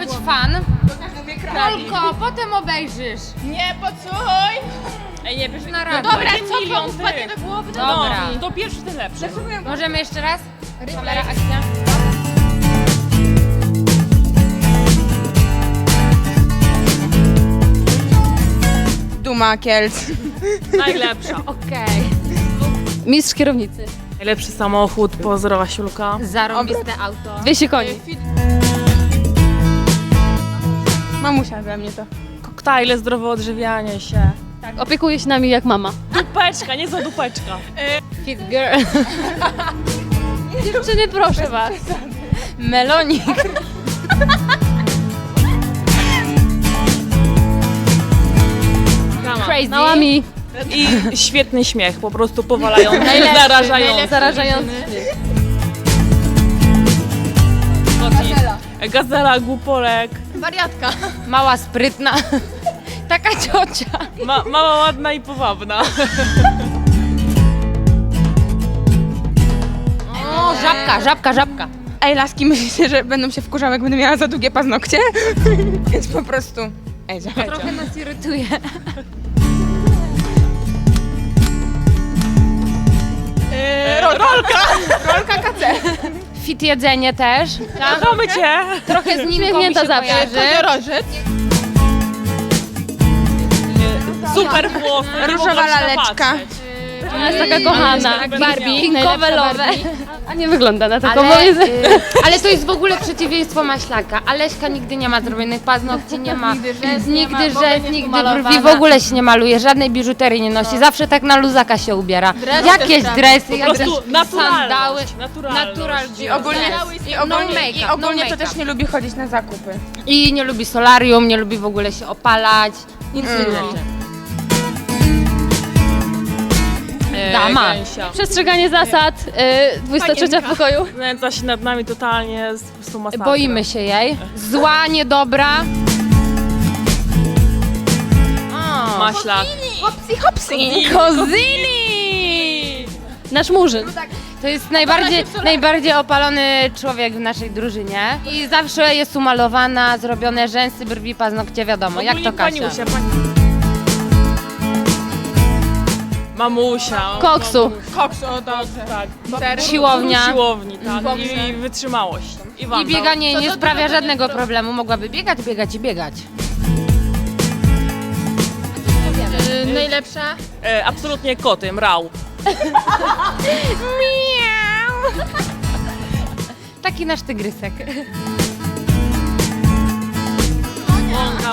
być fan. Polko, potem obejrzysz. Nie, podsłuchuj! Ej, nie, wiesz, Na razie. Dobra, co milion wpadnie do głowy? to Dobra. No, to pierwszy, ten lepszy. Możemy jeszcze raz? Kamera, akcja. Duma Kielc. Najlepsza. Okej. Mistrz kierownicy. Najlepszy samochód, pozdro Wasiulka. Zarąbiste auto. 200 koni. Mamusia dla mnie to. Koktajle, zdrowe odżywianie się. Tak, opiekuje się nami jak mama. Dupeczka, nie za dupeczka. Fit girl. Dziewczyny, proszę was. Melonik. Crazy. Małami. I świetny śmiech, po prostu powalający, zarażający. Zarażający. Gazela, głupolek, Wariatka. Mała, sprytna. Taka ciocia. ma, mała, ładna i powabna. O, żabka, żabka, żabka. Ej, laski, myślicie, że będą się wkurzały, jak będę miała za długie paznokcie? Więc po prostu... Ej. Trochę nas irytuje. Fit jedzenie też. Tak? Kochamy cię! Trochę z nim mi się kojarzy. Koziorożec. Super włosy, nie Różowa mogłam się laleczka. napatrzeć. Ona jest taka kochana. Barbie, Najlepsza kowelowe. A nie wygląda na taką, Ale, bo jest... y, ale to jest w ogóle przeciwieństwo maślaka. Aleśka nigdy nie ma zrobionych paznokci, nie ma nigdy rzęs, nigdy, rzęs, nigdy brwi, w ogóle się nie maluje, żadnej biżuterii nie nosi, zawsze tak na luzaka się ubiera. Jakieś dresy, jakieś prostu sandały, naturalność. Naturalność. natural I ogólnie, i ogólnie, No i make-up, ogólnie no to też nie lubi chodzić na zakupy. I nie lubi solarium, nie lubi w ogóle się opalać, nic nie E, Dama. gęsia. Przestrzeganie zasad. Y, 23 w pokoju. Znęca się nad nami totalnie, jest po prostu masakra. Boimy się jej. Zła, niedobra. O, Maślak. Hopsi, hopsi. Kozini! Nasz murzyn. To jest najbardziej, najbardziej opalony człowiek w naszej drużynie. I zawsze jest umalowana, zrobione rzęsy, brwi, paznokcie, wiadomo, jak to Kasia. Usia, pani... Mamusia. Koksu. Koksu, o dobrze. Tak. Siłownia. Siłowni, tak. I, I wytrzymałość. I, I bieganie nie sprawia żadnego problemu. Mogłaby biegać, biegać i biegać. Najlepsza? E, absolutnie koty, mrał. Taki nasz tygrysek.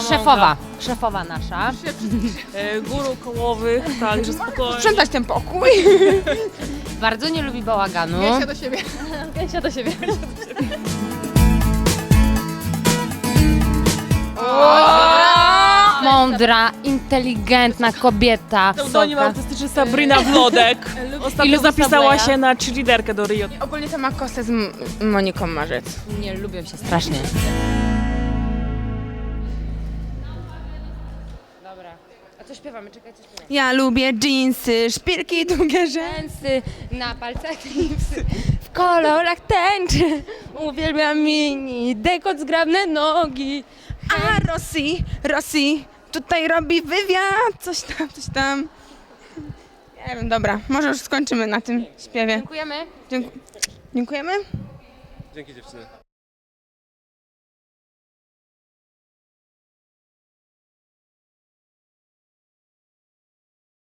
Szefowa. Szefowa nasza. E, guru kołowych, także spokojnie. Sprzątać ten pokój. Bardzo nie lubi bałaganu. do siebie. Gęsia do siebie. Mądra, inteligentna kobieta. Pseudonim Soka. artystyczny Sabrina Wlodek. Ostatnio zapisała się na cheerleaderkę do Rio. Ogólnie to ma kosę z M- Moniką Marzec. Nie lubię się strasznie. Śpiewamy? Czekaj, co śpiewamy? Ja lubię dżinsy, szpilki, długie rzęsy. Na palcach lipsy, w kolorach tęczy. Uwielbiam mini, dekot zgrabne nogi. A Rosji, Rosji, tutaj robi wywiad, coś tam, coś tam. Nie wiem, dobra, może już skończymy na tym śpiewie. Dziękujemy. Dzięku- Dziękujemy. Dzięki dziewczyny.